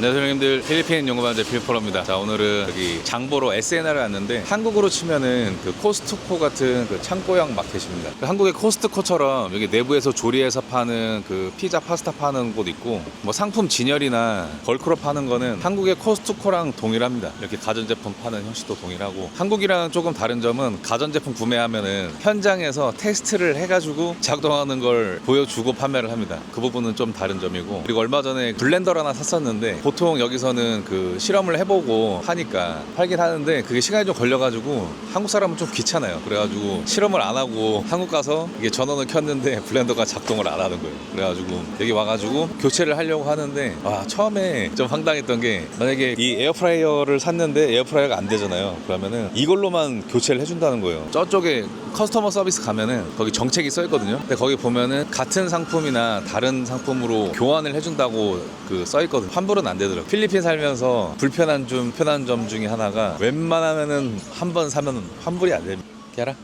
안녕하세요 형님들 필리핀 연구반자 필포로입니다. 자 오늘은 여기 장보러 SNR에 왔는데 한국으로 치면은 그 코스트코 같은 그 창고형 마켓입니다. 그 한국의 코스트코처럼 여기 내부에서 조리해서 파는 그 피자 파스타 파는 곳 있고 뭐 상품 진열이나 벌크로 파는 거는 한국의 코스트코랑 동일합니다. 이렇게 가전제품 파는 형식도 동일하고 한국이랑 조금 다른 점은 가전제품 구매하면은 현장에서 테스트를 해가지고 작동하는 걸 보여주고 판매를 합니다. 그 부분은 좀 다른 점이고 그리고 얼마 전에 블렌더를 하나 샀었는데 보통 여기서는 그 실험을 해보고 하니까 팔긴 하는데 그게 시간이 좀 걸려가지고 한국 사람은 좀 귀찮아요. 그래가지고 실험을 안 하고 한국 가서 이게 전원을 켰는데 블렌더가 작동을 안 하는 거예요. 그래가지고 여기 와가지고 교체를 하려고 하는데 와 처음에 좀 황당했던 게 만약에 이 에어프라이어를 샀는데 에어프라이어가 안 되잖아요. 그러면은 이걸로만 교체를 해준다는 거예요. 저쪽에 커스터머 서비스 가면은 거기 정책이 써 있거든요. 근데 거기 보면은 같은 상품이나 다른 상품으로 교환을 해준다고 그 써 있거든요. 환불은 안 되더라고. 요 필리핀 살면서 불편한 좀 편한 점 중에 하나가 웬만하면은 한 번 사면 환불이 안 됩니다. 깨라.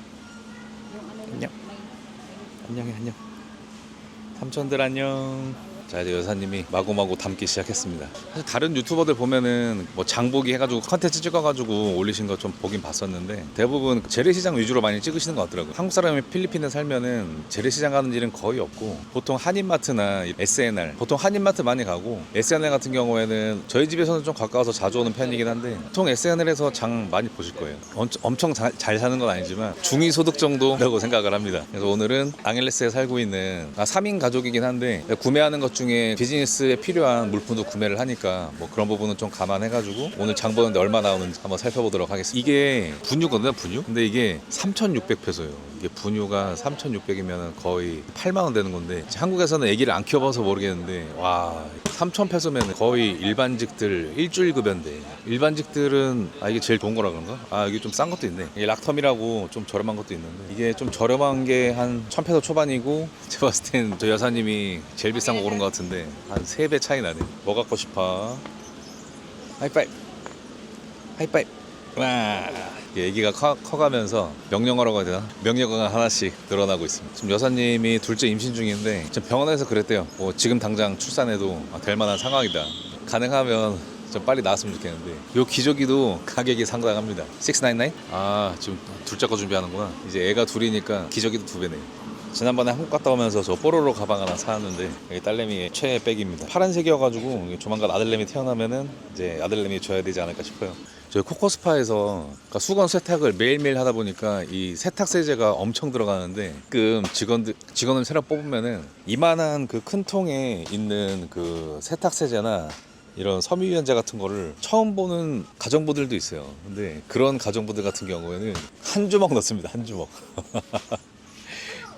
안녕. 안녕해 안녕. 삼촌들 안녕. 자 이제 여사님이 마구마구 담기 시작했습니다. 사실 다른 유튜버들 보면은 뭐 장보기 해가지고 컨텐츠 찍어가지고 올리신 거 좀 보긴 봤었는데 대부분 재래시장 위주로 많이 찍으시는 것 같더라고요. 한국 사람이 필리핀에 살면은 재래시장 가는 일은 거의 없고 보통 한인마트나 SNR 보통 한인마트 많이 가고 SNR 같은 경우에는 저희 집에서는 좀 가까워서 자주 오는 편이긴 한데 보통 SNR에서 장 많이 보실 거예요. 엄청 자- 잘 사는 건 아니지만 중위 소득 정도라고 생각을 합니다. 그래서 오늘은 앙헬레스에 살고 있는 아, 3인 가족이긴 한데 구매하는 것 중에 비즈니스에 필요한 물품도 구매를 하니까 뭐 그런 부분은 좀 감안해가지고 오늘 장 보는데 얼마 나오는지 한번 살펴보도록 하겠습니다. 이게 분유거든요, 분유. 근데 이게 3,600페소예요. 이게 분유가 3,600이면 거의 8만 원 되는 건데 한국에서는 아기를 안 키워봐서 모르겠는데 와 3,000페소면 거의 일반직들 일주일 급여인데 일반직들은 아 이게 제일 좋은 거라 그런가? 아 이게 좀 싼 것도 있네. 이게 락텀이라고 좀 저렴한 것도 있는데 이게 좀 저렴한 게 한 1,000페소 초반이고 제가 봤을 땐 저 여사님이 제일 비싼 거 고른 것 같은데 한 3배 차이 나네. 뭐 갖고 싶어? 하이파이브. 하이파이브. 와. 얘기가 커, 커가면서 명령어라고 해야 되나? 명령어가 하나씩 늘어나고 있습니다. 지금 여사님이 둘째 임신 중인데 지금 병원에서 그랬대요. 뭐 지금 당장 출산해도 아, 될 만한 상황이다. 가능하면 좀 빨리 나왔으면 좋겠는데 요 기저귀도 가격이 상당합니다. 699? 아 지금 둘째 거 준비하는구나. 이제 애가 둘이니까 기저귀도 두 배네. 지난번에 한국 갔다 오면서 저 뽀로로 가방 하나 사왔는데 여기 딸내미의 최애 백입니다. 파란색이어가지고 조만간 아들내미 태어나면은 이제 아들내미 줘야 되지 않을까 싶어요. 저희 코코스파에서 그러니까 수건 세탁을 매일매일 하다 보니까 이 세탁 세제가 엄청 들어가는데 가끔 직원들 직원을 새로 뽑으면은 이만한 그 큰 통에 있는 그 세탁 세제나 이런 섬유유연제 같은 거를 처음 보는 가정부들도 있어요. 근데 그런 가정부들 같은 경우에는 한 주먹 넣습니다. 한 주먹.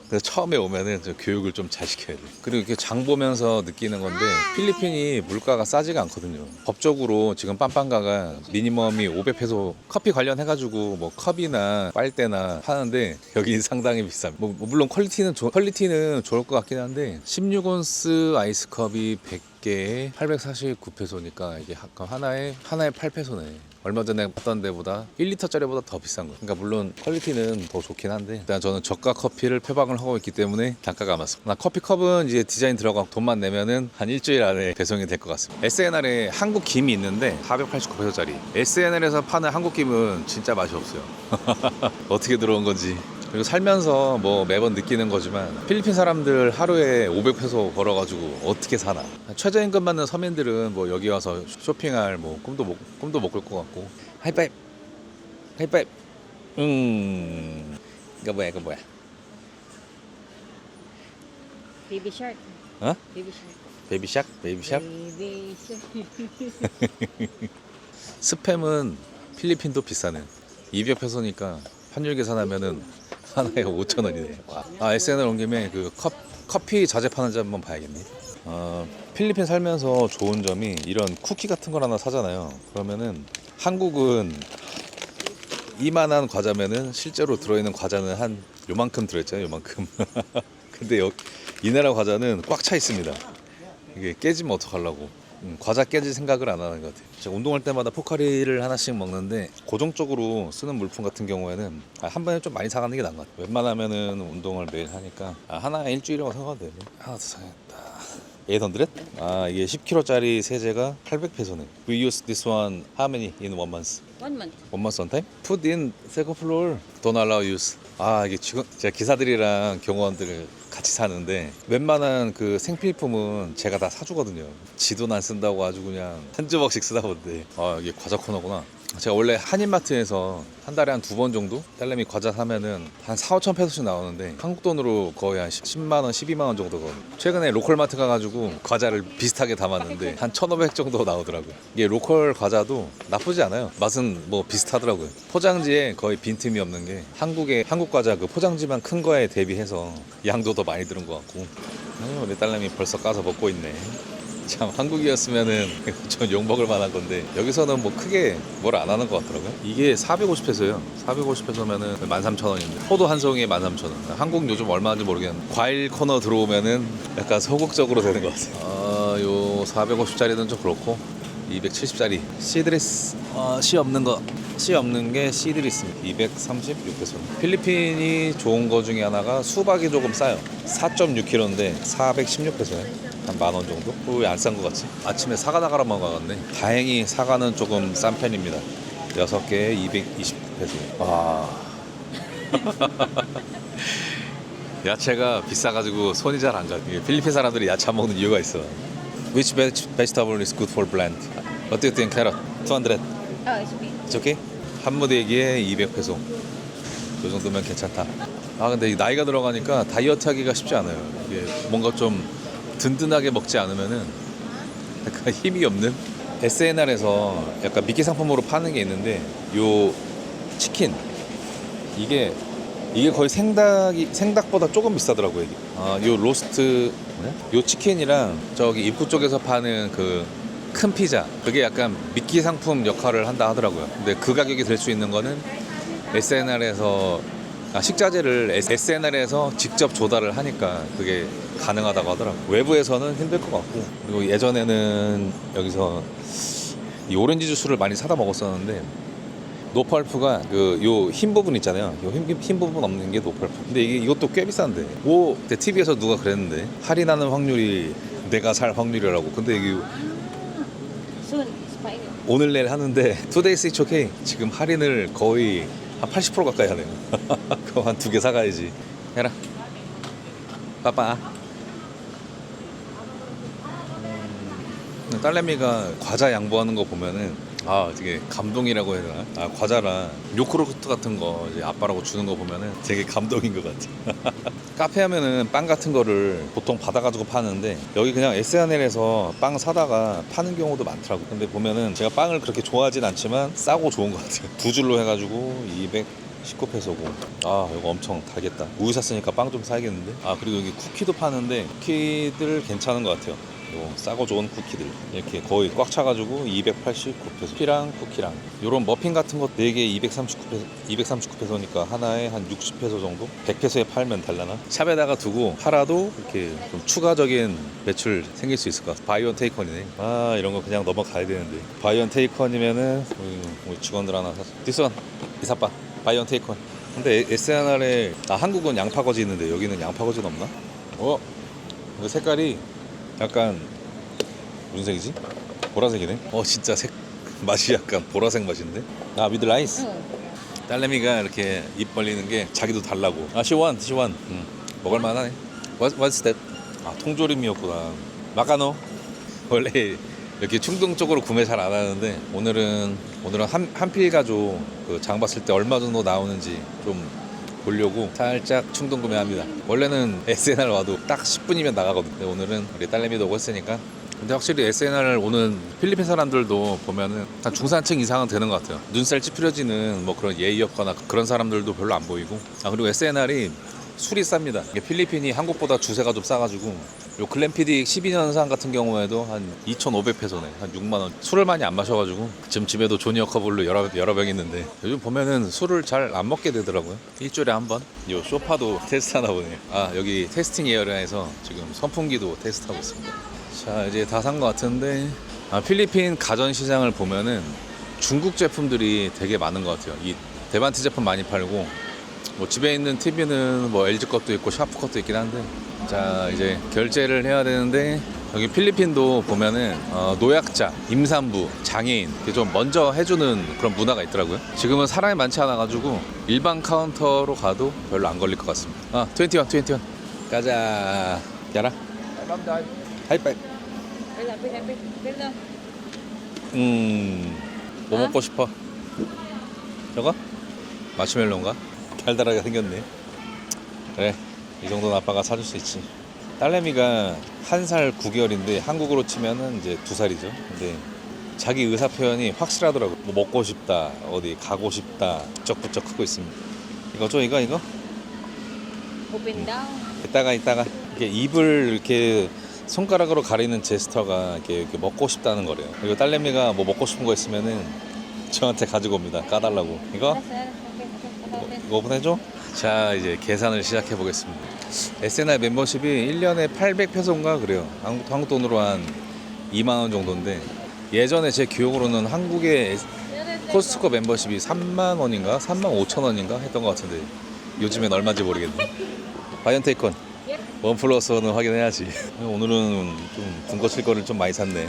그래서 처음에 오면은 저 교육을 좀 잘 시켜야 돼. 그리고 이렇게 장 보면서 느끼는 건데 필리핀이 물가가 싸지가 않거든요. 법적으로 지금 빰빰가가 미니멈이 500페소 커피 관련해가지고 뭐 컵이나 빨대나 하는데 여기 상당히 비쌉니다. 뭐 물론 퀄리티는 좋- 퀄리티는 좋을 것 같긴 한데 16온스 아이스컵이 100 개에 849페소니까 이게 하- 하나에 하나에 8페소네. 얼마 전에 봤던 데보다 1리터짜리보다 더 비싼 거예요. 그러니까 물론 퀄리티는 더 좋긴 한데 일단 저는 저가 커피를 표방을 하고 있기 때문에 단가가 맞습니다. 커피 컵은 이제 디자인 들어가고 돈만 내면은 한 일주일 안에 배송이 될 것 같습니다. SNR에 한국 김이 있는데 489페소짜리. SNR에서 파는 한국 김은 진짜 맛이 없어요. 어떻게 들어온 건지. 그리고 살면서 뭐 매번 느끼는 거지만 필리핀 사람들 하루에 500페소 벌어가지고 어떻게 사나. 최저임금 받는 서민들은 뭐 여기 와서 쇼핑할 뭐 꿈도 못 꿈도 못 꿀 것 같고. 하이파이브! 하이파이브! 음 이거 뭐야 이거 뭐야? Baby shark. 어? Baby shark. 베이비 샥 베이비샥 Baby shark. 스팸은 필리핀도 비싸네. 200페소니까 환율 계산하면은 하나에 5천 원이네. 아 SNL 온 김에 그 컵, 커피 자재 파는 집 한번 봐야겠네. 어, 필리핀 살면서 좋은 점이 이런 쿠키 같은 걸 하나 사잖아요. 그러면은 한국은 이만한 과자면은 실제로 들어있는 과자는 한 요만큼 들어있잖아요. 요만큼. 근데 여, 이 나라 과자는 꽉 차 있습니다. 이게 깨지면 어떡하려고. 음, 과자 깨질 생각을 안 하는 것 같아요. 제가 운동할 때마다 포카리를 하나씩 먹는데 고정적으로 쓰는 물품 같은 경우에는 아, 한 번에 좀 많이 사가는 게 나은 것 같아요. 웬만하면은 운동을 매일 하니까 아, 하나 일주일이라고 생각하면 돼요. 하나 더 사야겠다. 800? 아 이게 10kg짜리 세제가 800페소네. We use this one how many in one month? One month. One month on time? Put in second floor. Don't allow use. 아 이게 지금 제가 기사들이랑 경호원들 같이 사는데 웬만한 그 생필품은 제가 다 사주거든요. 지도는 안 쓴다고 아주 그냥 한 주먹씩 쓰다 본데 아 이게 과자 코너구나. 제가 원래 한인마트에서 한 달에 한 두 번 정도 딸내미 과자 사면은 한 4, 5천 페소씩 나오는데 한국 돈으로 거의 한 10만 원, 12만 원 정도거든요. 최근에 로컬 마트 가가지고 과자를 비슷하게 담았는데 한 1,500 정도 나오더라고요. 이게 로컬 과자도 나쁘지 않아요. 맛은 뭐 비슷하더라고요. 포장지에 거의 빈틈이 없는 게 한국의 한국 과자 그 포장지만 큰 거에 대비해서 양도 더 많이 들은 것 같고. 아유, 우리 딸내미 벌써 까서 먹고 있네. 참 한국이었으면은 전욕 먹을 만한 건데 여기서는 뭐 크게 뭘 안 하는 것 같더라고요. 이게 450페소예요. 450페소면은 13,000원인데 포도 한 송이에 13,000원. 한국 요즘 얼마인지 모르겠는데 과일 코너 들어오면은 약간 소극적으로 되는 것 같아요. 아, 요 450짜리는 좀 그렇고 270짜리 시드리스 아, 씨 없는 거. 씨 없는 게 시드리스입니다. 236페소. 필리핀이 좋은 거 중에 하나가 수박이 조금 싸요. 4.6kg인데 416페소네. 한 만 원 정도? 왜 안싼거 같지? 아침에 사과 나가러 먹어갔네. 다행히 사과는 조금 싼 편입니다. 6개에 220페소. 와. 야채가 비싸가지고 손이 잘 안 가. 필리핀 사람들이 야채 안 먹는 이유가 있어. Which veg- vegetable is good for blend? What do you think? Carrot. 200. Oh, it's okay. It's okay? 한 무대기에 200페소. 그 정도면 괜찮다. 아 근데 이 나이가 들어가니까 다이어트 하기가 쉽지 않아요. 이게 뭔가 좀 든든하게 먹지 않으면은 약간 힘이 없는 SNR에서 약간 미끼 상품으로 파는 게 있는데 요 치킨 이게 이게 거의 생닭이 생닭보다 조금 비싸더라고요. 이게. 아, 요 로스트 요 치킨이랑 저기 입구 쪽에서 파는 그 큰 피자 그게 약간 미끼 상품 역할을 한다 하더라고요. 근데 그 가격이 될 수 있는 거는 SNR에서 아, 식자재를 SNR에서 직접 조달을 하니까 그게 가능하다고 하더라고요. 외부에서는 힘들 것 같고 그리고 예전에는 여기서 이 오렌지 주스를 많이 사다 먹었었는데 노펄프가 그 요 흰 부분 있잖아요. 요 흰, 흰 부분 없는 게 노펄프. 근데 이게 이것도 꽤 비싼데. 오, 그때 TV에서 누가 그랬는데 할인하는 확률이 내가 살 확률이라고. 근데 이게. 오늘 내일 하는데 투데이스 오케이 지금 할인을 거의 한 80% 가까이 하네요. 그거 한 두 개 사가야지. 해라. 빠빠. 음, 딸내미가 과자 양보하는 거 보면은 아 되게 감동이라고 해야 되나? 아 과자랑 요크루트 같은 거 이제 아빠라고 주는 거 보면은 되게 감동인 것 같아. 카페 하면은 빵 같은 거를 보통 받아가지고 파는데 여기 그냥 SNL에서 빵 사다가 파는 경우도 많더라고. 근데 보면은 제가 빵을 그렇게 좋아하진 않지만 싸고 좋은 것 같아요. 두 줄로 해가지고 200 19페소고 아 이거 엄청 달겠다 우유 샀으니까 빵 좀 사야겠는데 아 그리고 여기 쿠키도 파는데 쿠키들 괜찮은 것 같아요 요 싸고 좋은 쿠키들 이렇게 거의 꽉 차가지고 289페소. 쿠키랑 쿠키랑. 요런 머핀 같은 거 4개 239페소 239페소니까 하나에 한 60페소 정도? 100페소에 팔면 달라나? 샵에다가 두고 팔아도 이렇게 좀 추가적인 매출 생길 수 있을 것 같아. 바이온 테이컨이네. 아 이런 거 그냥 넘어가야 되는데. 바이온 테이컨이면은 우리, 우리 직원들 하나 샀어 디스원 이사빠 바이온 테이컨 근데 SNR에 아 한국은 양파거지 있는데 여기는 양파거지는 없나? 어? 색깔이 약간 무슨 색이지? 보라색이네. 어 진짜 색 맛이 약간 보라색 맛인데. 아 미드 라이스. 딸내미가 이렇게 입 벌리는 게 자기도 달라고. 아 시원 시원. 음, 먹을 만하네. What, what's that? 아 통조림이었구나. 마카노. 원래 이렇게 충동적으로 구매 잘 안 하는데 오늘은 오늘은 한 한필 가족 그 장 봤을 때 얼마 정도 나오는지 좀 보려고 살짝 충동 구매합니다. 원래는 SNR 와도 딱 10분이면 나가거든요. 오늘은 우리 딸내미도 오고 했으니까. 근데 확실히 SNR 오는 필리핀 사람들도 보면은 한 중산층 이상은 되는 것 같아요. 눈살 찌푸려지는 뭐 그런 예의 없거나 그런 사람들도 별로 안 보이고. 아 그리고 SNR이 술이 쌉니다. 필리핀이 한국보다 주세가 좀 싸가지고 요 글램피딕 12년산 같은 경우에도 한 2,500페소네. 한 6만 원. 술을 많이 안 마셔가지고 지금 집에도 조니 어커블루 여러 여러 병 있는데 요즘 보면은 술을 잘 안 먹게 되더라고요. 일주일에 한 번. 요 소파도 테스트 하나 보네요. 아 여기 테스팅 에어리아에서 지금 선풍기도 테스트하고 있습니다. 자 이제 다 산 것 같은데 아, 필리핀 가전 시장을 보면은 중국 제품들이 되게 많은 것 같아요. 이 데반트 제품 많이 팔고 뭐 집에 있는 TV는 뭐 LG 것도 있고 샤프 것도 있긴 한데 자 이제 결제를 해야 되는데 여기 필리핀도 보면은 어, 노약자, 임산부, 장애인 이렇게 좀 먼저 해주는 그런 문화가 있더라고요. 지금은 사람이 많지 않아가지고 일반 카운터로 가도 별로 안 걸릴 것 같습니다. 아, 21, 21. 가자. 야라. 하이파이. 음, 뭐 어? 먹고 싶어? 저거? 마시멜로인가? 달달하게 생겼네. 그래, 이 정도는 아빠가 사줄 수 있지. 딸내미가 한 살 9개월인데 한국으로 치면은 이제 두 살이죠. 근데 자기 의사 표현이 확실하더라고. 뭐 먹고 싶다, 어디 가고 싶다, 부쩍부쩍 하고 있습니다. 이거 줘, 이거, 이거? Down. 이따가 이따가 이렇게 입을 이렇게 손가락으로 가리는 제스처가 이렇게, 이렇게 먹고 싶다는 거래요. 그리고 딸내미가 뭐 먹고 싶은 거 있으면은 저한테 가지고 옵니다. 까달라고. 이거 That's it. Okay, okay, 이거, okay. 이거 오픈해줘. 자 이제 계산을 시작해 보겠습니다. SNI 멤버십이 1년에 800페소인가 그래요. 한국, 한국 돈으로 한 2만 원 정도인데 예전에 제 기억으로는 한국의 코스트코 멤버십이 3만 원인가 3만 5천 원인가 했던 것 같은데 요즘엔 얼마인지 모르겠네. 바이언테이콘 원 플러스 원은 확인해야지. 오늘은 좀 군것질 거를 좀 많이 샀네.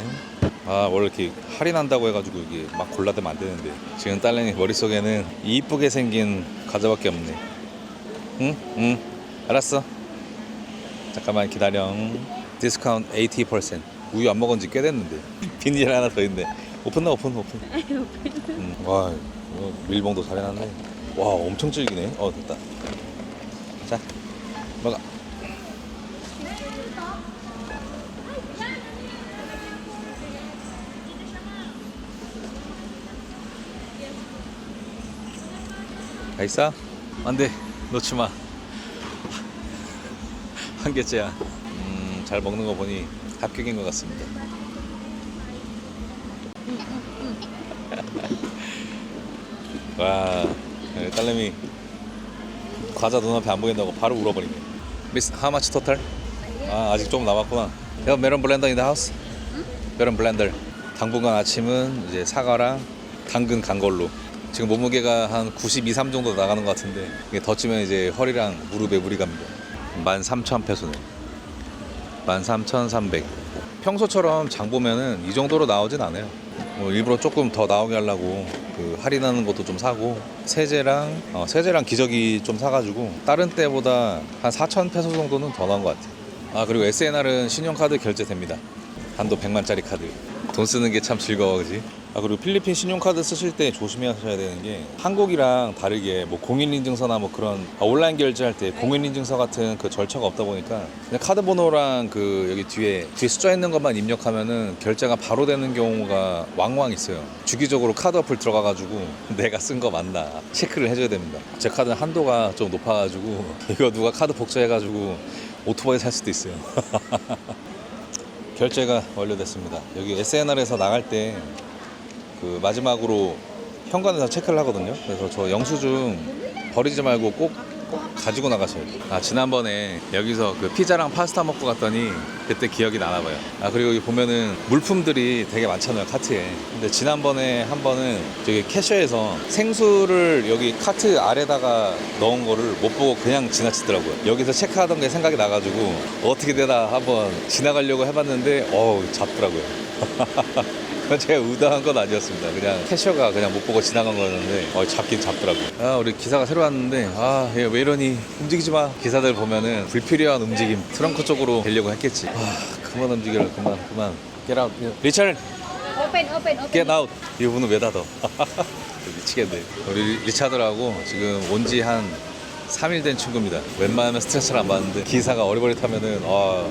아 원래 이렇게 할인한다고 해가지고 이게 막 골라대면 안 되는데 지금 딸내미 머릿속에는 이쁘게 생긴 과자밖에 없네. 응? 응. 알았어. 잠깐만 기다려. 디스카운트 80%. 우유 안 먹은 지 꽤 됐는데. 비닐 하나 더 있네. 오픈나 오픈 오픈. 음, 와 이거 밀봉도 잘 해놨네. 와 엄청 질기네. 어 됐다. 자 먹어. 다 있어? 안 돼 놓지 마. 한 개째야. 음, 잘 먹는 거 보니 합격인 것 같습니다. 와, 네, 딸내미 과자 눈앞에 안 보인다고 바로 울어버리네. 미스, much total? 아, 아직 좀 남았구나. 야, 메론 블렌더 the house? 메론 블렌더. 당분간 아침은 이제 사과랑 당근 간 걸로. 지금 몸무게가 한 92, 3 정도 나가는 것 같은데 이게 더 찌면 이제 허리랑 무릎에 무리 갑니다. 13,000페소네. 13,300. 평소처럼 장 보면은 이 정도로 나오진 않아요. 뭐 일부러 조금 더 나오게 하려고 그 할인하는 것도 좀 사고 세제랑 어, 세제랑 기저귀 좀 사가지고 다른 때보다 한 4천 페소 정도는 더 나온 것 같아요. 아 그리고 SNR은 신용카드 결제됩니다. 한도 100만짜리 카드. 돈 쓰는 게 참 즐거워, 그지? 아 그리고 필리핀 신용카드 쓰실 때 조심하셔야 되는 게 한국이랑 다르게 뭐 공인인증서나 뭐 그런 아, 온라인 결제할 때 공인인증서 같은 그 절차가 없다 보니까 그냥 카드 번호랑 그 여기 뒤에 뒤에 숫자 있는 것만 입력하면은 결제가 바로 되는 경우가 왕왕 있어요. 주기적으로 카드 어플 들어가가지고 내가 쓴 거 맞나 체크를 해줘야 됩니다. 제 카드는 한도가 좀 높아가지고 이거 누가 카드 복사해가지고 오토바이 살 수도 있어요. 결제가 완료됐습니다. 여기 SNR에서 나갈 때 그 마지막으로 현관에서 체크를 하거든요. 그래서 저 영수증 버리지 말고 꼭, 꼭 가지고 나가셔야 돼요. 아 지난번에 여기서 그 피자랑 파스타 먹고 갔더니 그때 기억이 나나 봐요. 아 그리고 여기 보면은 물품들이 되게 많잖아요 카트에. 근데 지난번에 한 번은 저기 캐셔에서 생수를 여기 카트 아래다가 넣은 거를 못 보고 그냥 지나치더라고요. 여기서 체크하던 게 생각이 나가지고 어떻게 되나 한번 지나가려고 해봤는데 어우 잡더라고요. 그건 제가 의도한 건 아니었습니다. 그냥 캐셔가 그냥 못 보고 지나간 거였는데 어, 잡긴 잡더라고요. 아 우리 기사가 새로 왔는데 아 얘 왜 이러니 움직이지 마. 기사들 보면은 불필요한 움직임 트렁크 쪽으로 되려고 했겠지. 아 그만 움직여라 그만 그만. Get out. 리차드 Open, open, open. Get out. 이 문을 왜 닫아? 미치겠네. 우리 리차드라고 지금 온 지 한 3일 된 친구입니다. 웬만하면 스트레스를 안 받는데 기사가 어리버리 타면은 아